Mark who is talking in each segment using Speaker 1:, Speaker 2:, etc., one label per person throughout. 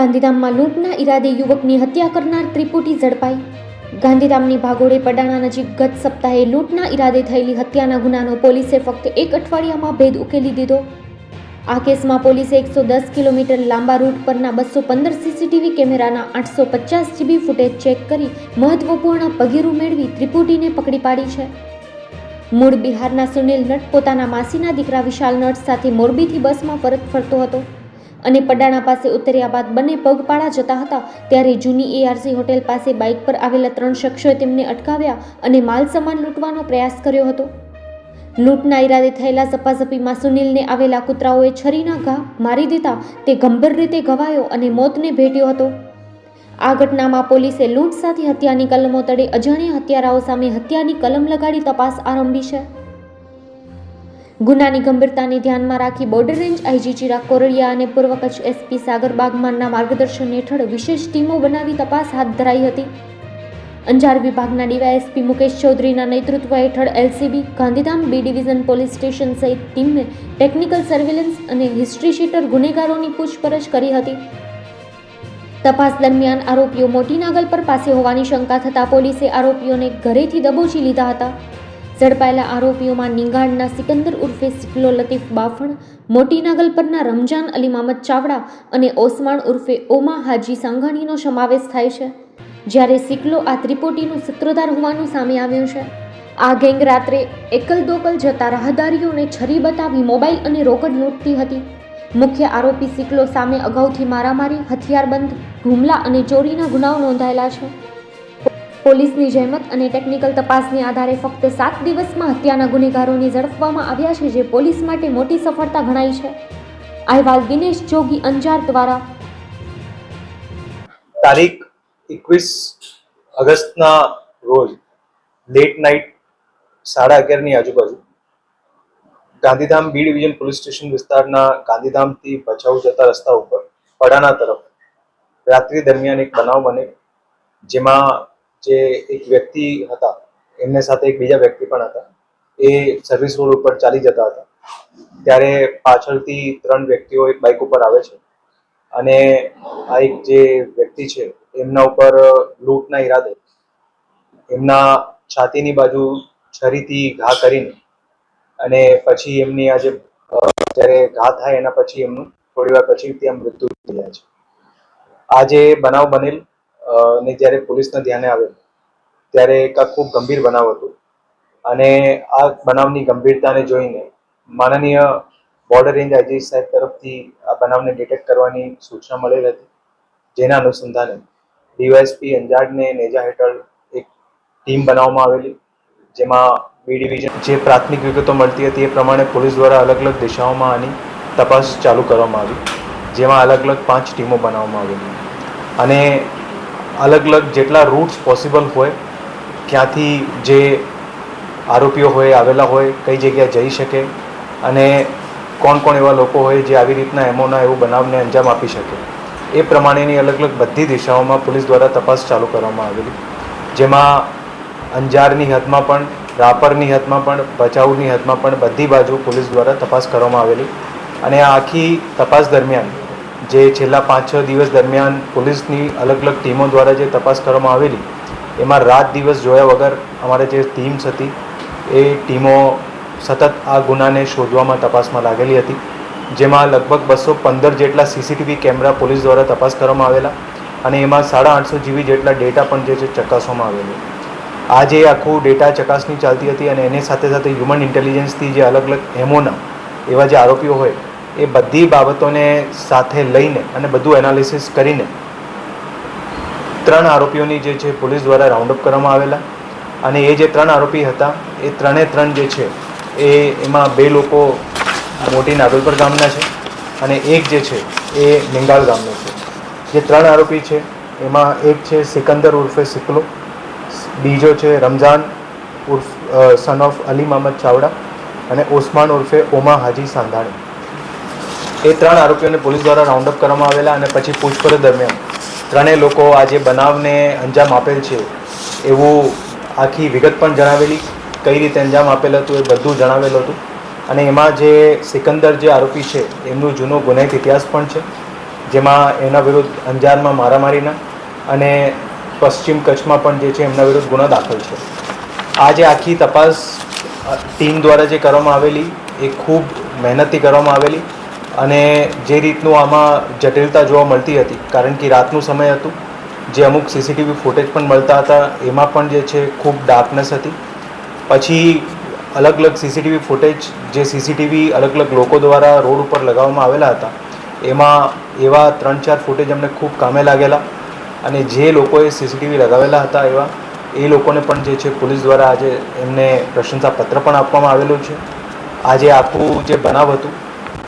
Speaker 1: ગાંધીધામમાં લૂંટના ઈરાદે યુવકની હત્યા કરનાર ત્રિપુટી ઝડપાઈ. ગાંધીધામની ભાગોળે પડાણા નજીક ગત સપ્તાહે લૂંટના ઈરાદે થયેલી હત્યાના ગુનાનો પોલીસે ફક્ત એક અઠવાડિયામાં ભેદ ઉકેલી દીધો. આ કેસમાં પોલીસે એકસો દસ કિલોમીટર લાંબા રૂટ પરના બસો પંદર સીસીટીવી કેમેરાના આઠસો પચાસ જીબી ફૂટેજ ચેક કરી મહત્વપૂર્ણ પગીરું મેળવી ત્રિપુટીને પકડી પાડી છે. મૂળ બિહારના સુનિલ નટ પોતાના માસીના દીકરા વિશાલ નટ સાથે મોરબીથી બસમાં પરત ફરતો હતો. અને પડાણા પાસે ઉતર્યા બાદ બંને પગપાળા જતા હતા. ત્યારે જૂની એઆરસી હોટેલ પાસે બાઇક પર આવેલા ત્રણ શખ્સોએ તેમને અટકાવ્યા અને માલ સામાન લૂંટવાનો પ્રયાસ કર્યો હતો. લૂંટના ઈરાદે થયેલા ઝપાઝપીમાં સુનિલને આવેલા કૂતરાઓએ છરીના ઘા મારી દેતા તે ગંભીર રીતે ઘવાયો અને મોતને ભેટ્યો હતો. આ ઘટનામાં પોલીસે લૂંટ સાથે હત્યાની કલમો તળે અજાણ્યા હત્યારાઓ સામે હત્યાની કલમ લગાડી તપાસ આરંભી છે. ગુનાની ગંભીરતાને ધ્યાનમાં રાખી border range IG Chirag Koradiya અને પૂર્વ કચ્છ એસપી સાગર બાગમાનના માર્ગદર્શન હેઠળ વિશેષ ટીમો બનાવી તપાસ હાથ ધરાઈ હતી. અંજાર વિભાગના ડીવાયએસપી મુકેશ ચૌધરીના નેતૃત્વ હેઠળ LCB, Gandhidham B division police station સહિત ટીમે ટેકનિકલ સર્વેલન્સ અને હિસ્ટ્રી શીટર ગુનેગારોની પૂછપરછ કરી હતી. તપાસ દરમિયાન આરોપીઓ મોટી નાગલપર પાસે હોવાની શંકા થતાં પોલીસે આરોપીઓને ઘરેથી દબોચી લીધા હતા. ઝડપાયેલા આરોપીઓમાં નિંગાણના સિકંદર ઉર્ફે સિકલો લતીફ બાફણ, મોટી નાગલપરના રમજાન અલી મામદ ચાવડા અને ઓસમાણ ઉર્ફે ઓમા હાજી સાંઘાણીનો સમાવેશ થાય છે. જ્યારે સિકલો આ ત્રિપોટીનું સૂત્રધાર હોવાનું સામે આવ્યું છે. આ ગેંગ રાત્રે એકલ દોકલ જતા રાહદારીઓને છરી બતાવી મોબાઈલ અને રોકડ લૂંટતી હતી. મુખ્ય આરોપી સિકલો સામે અગાઉથી મારામારી, હથિયારબંધ, હુમલા અને ચોરીના ગુનાઓ નોંધાયેલા છે. પોલીસની જહેમત અને ટેકનિકલ તપાસને આધારે ફક્ત સાત દિવસમાં હત્યાના ગુનેગારોને ઝડપવામાં આવ્યા છે, જે પોલીસ માટે મોટી સફળતા ગણાય છે. અહેવાલ દિનેશ જોગી, અંજાર દ્વારા.
Speaker 2: તારીખ એકવીસ ઓગસ્ટના રોજ લેટ નાઇટ સાડા અગિયારની આજુબાજુ Gandhidham B division police station વિસ્તારના ગાંધીધામથી ભચાઉ જતા રસ્તા ઉપર પડાના તરફ રાત્રિ દરમિયાન એક બનાવ બને, જેમાં જે એક વ્યક્તિ હતા, એમને સાથે એક બીજા વ્યક્તિ પણ હતા, એ સર્વિસ રોડ ઉપર ચાલી જતા હતા. ત્યારે પાછળથી ત્રણ વ્યક્તિઓ એક બાઇક ઉપર આવે છે અને આ એક જે વ્યક્તિ છે, એમના ઉપર લૂંટના ઈરાદે, એમના છાતીની બાજુ છરીથી ઘા કરીને અને પછી એમની આ જે જ્યારે ઘા થાય એના પછી એમનું થોડી વાર પછી ત્યાં મૃત્યુ થઈ જાય છે. આ જે બનાવ બનેલ ને જ્યારે પોલીસના ધ્યાને આવેલ ત્યારે એક આ ખૂબ ગંભીર બનાવ હતો. અને આ બનાવની ગંભીરતાને જોઈને માનનીય બોર્ડર રેન્જ આઈજી સાહેબ તરફથી આ બનાવને ડિટેક્ટ કરવાની સૂચના મળેલ હતી, જેના અનુસંધાને ડીવાયએસપી અંજારને નેજા હેઠળ એક ટીમ બનાવવામાં આવેલી, જેમાં બી ડિવિઝન જે પ્રાથમિક વિગતો મળતી હતી એ પ્રમાણે પોલીસ દ્વારા અલગ અલગ દિશાઓમાં આની તપાસ ચાલુ કરવામાં આવી, જેમાં અલગ અલગ પાંચ ટીમો બનાવવામાં આવેલી. અને અલગ અલગ જેટલા રૂટ્સ પોસિબલ હોય, ક્યાંથી જે આરોપીઓ હોય, આવેલા હોય, કઈ જગ્યાએ જઈ શકે અને કોણ કોણ એવા લોકો હોય જે આવી રીતના એમોના એવું બનાવને અંજામ આપી શકે. એ પ્રમાણેની અલગ અલગ બધી દિશાઓમાં પોલીસ દ્વારા તપાસ ચાલુ કરવામાં આવેલી. જેમાં અંજારની હદમાં પણ, રાપરની હદમાં પણ, ભચાઉની હદમાં પણ બધી બાજુ પોલીસ દ્વારા તપાસ કરવામાં આવેલી. અને આ આખી તપાસ દરમિયાન જે છેલ્લા પાંચ, છ દિવસ દરમિયાન પોલીસની અલગ અલગ ટીમો દ્વારા જે તપાસ કરવામાં આવેલી, એમાં રાત દિવસ જોયા વગર અમારે જે ટીમ્સ હતી, એ ટીમો સતત આ ગુનાને શોધવામાં તપાસમાં લાગેલી હતી, જેમાં લગભગ બસો પંદર જેટલા સીસીટીવી કેમેરા પોલીસ દ્વારા તપાસ કરવામાં આવેલા અને એમાં સાડા આઠસો જીબી જેટલા ડેટા પણ જે છે ચકાસવામાં આવેલો. આ જે આખું ડેટા ચકાસણી ચાલતી હતી અને એની સાથે સાથે હ્યુમન ઇન્ટેલિજન્સથી જે અલગ અલગ એમોના એવા જે આરોપીઓ હોય એ બધી બાબતોને સાથે લઈને અને બધું એનાલિસિસ કરીને ત્રણ આરોપીઓની જે છે પોલીસ દ્વારા રાઉન્ડ અપ કરવામાં આવેલા. અને એ જે ત્રણ આરોપી હતા, એ ત્રણે ત્રણ જે છે, એ એમાં બે લોકો મોટી નાગલપર ગામના છે અને એક જે છે, એ નિંગાલ ગામનો છે. જે ત્રણ આરોપી છે, એમાં એક છે સિકંદર ઉર્ફે સિકલો, બીજો છે રમઝાન ઉર્ફ સન ઓફ અલી મહમદ ચાવડા અને ઓસમાન ઉર્ફે ઓમા હાજી સાંધાણી. એ ત્રણ આરોપીઓને પોલીસ દ્વારા રાઉન્ડઅપ કરવામાં આવેલા અને પછી પૂછપરછ દરમિયાન ત્રણેય લોકો આ જે બનાવને અંજામ આપેલ છે એવું આખી વિગત પણ જણાવેલી. કઈ રીતે અંજામ આપેલ હતું એ બધું જણાવેલું હતું. અને એમાં જે સિકંદર જે આરોપી છે, એમનું જૂનો ગુનાહિત ઇતિહાસ પણ છે, જેમાં એના વિરુદ્ધ અંજારમાં મારામારીના અને પશ્ચિમ કચ્છમાં પણ જે છે એમના વિરુદ્ધ ગુનો દાખલ છે. આ જે આખી તપાસ ટીમ દ્વારા જે કરવામાં આવેલી, એ ખૂબ મહેનતથી કરવામાં આવેલી અને જે રીતનું આમાં જટિલતા જોવા મળતી હતી, કારણ કે રાતનું સમય હતું, જે અમુક સીસીટીવી ફૂટેજ પણ મળતા હતા, એમાં પણ જે છે ખૂબ ડાર્કનેસ હતી. પછી અલગ અલગ સીસીટીવી ફૂટેજ જે સીસીટીવી અલગ અલગ લોકો દ્વારા રોડ ઉપર લગાવવામાં આવેલા હતા, એમાં એવા ત્રણ ચાર ફૂટેજ અમને ખૂબ કામે લાગેલા. અને જે લોકોએ સીસીટીવી લગાવેલા હતા એવા, એ લોકોને પણ જે છે પોલીસ દ્વારા આજે એમને પ્રશંસાપત્ર પણ આપવામાં આવેલું છે. આજે આખું જે બનાવ હતું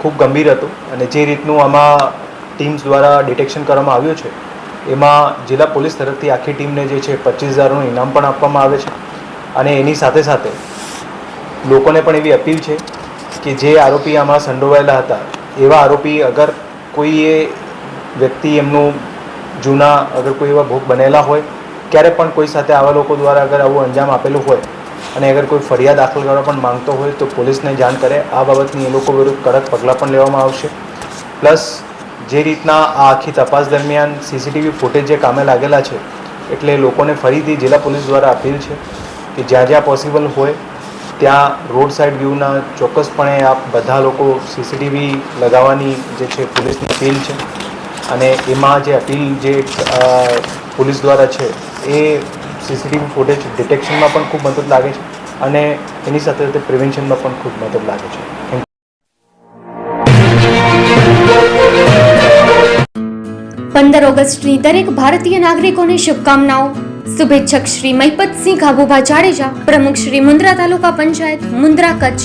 Speaker 2: ખૂબ ગંભીર હતું અને જે રીતનું આમાં ટીમ્સ દ્વારા ડિટેક્શન કરવામાં આવ્યું છે, એમાં જિલ્લા પોલીસ તરફથી આખી ટીમને જે છે પચીસ હજારનું ઇનામ પણ આપવામાં આવે છે અને એની સાથે સાથે લોકોને પણ એવી અપીલ છે કે જે આરોપી આમાં સંડોવાયેલા હતા, એવા આરોપી અગર કોઈ એ વ્યક્તિ એમનું જૂના અગર કોઈ એવા ભોગ બનેલા હોય, ક્યારે પણ કોઈ સાથે આવા લોકો દ્વારા અગર આવું અંજામ આપેલું હોય અને અગર કોઈ ફરિયાદ દાખલ કરવા પણ માંગતો હોય તો પોલીસને જાણ કરે. આ બાબતની એ લોકો વિરુદ્ધ કડક પગલાં પણ લેવામાં આવશે. પ્લસ, જે રીતના આ આખી તપાસ દરમિયાન સીસીટીવી ફૂટેજ જે કામે લાગેલા છે, એટલે લોકોને ફરીથી જિલ્લા પોલીસ દ્વારા અપીલ છે કે જ્યાં જ્યાં પોસિબલ હોય, ત્યાં રોડ સાઈડ વ્યૂના ચોક્કસપણે આપ બધા લોકો સીસીટીવી લગાવવાની જે છે પોલીસની અપીલ છે. અને એમાં જે અપીલ જે પોલીસ દ્વારા છે, એ સીસીટીવી ફૂટેજ ડિટેક્શનમાં પણ ખૂબ મદદ લાગે છે અને એની સાથે સાથે પ્રિવેન્શનમાં પણ ખૂબ મદદ લાગે છે.
Speaker 1: પંદર ઓગસ્ટની દરેક ભારતીય નાગરિકોને શુભકામનાઓ. શુભેચ્છક શ્રી મહિપતસિંહ ખાબુભા જાડેજા, પ્રમુખ શ્રી મુન્દ્રા તાલુકા પંચાયત, મુન્દ્રા કચ્છ.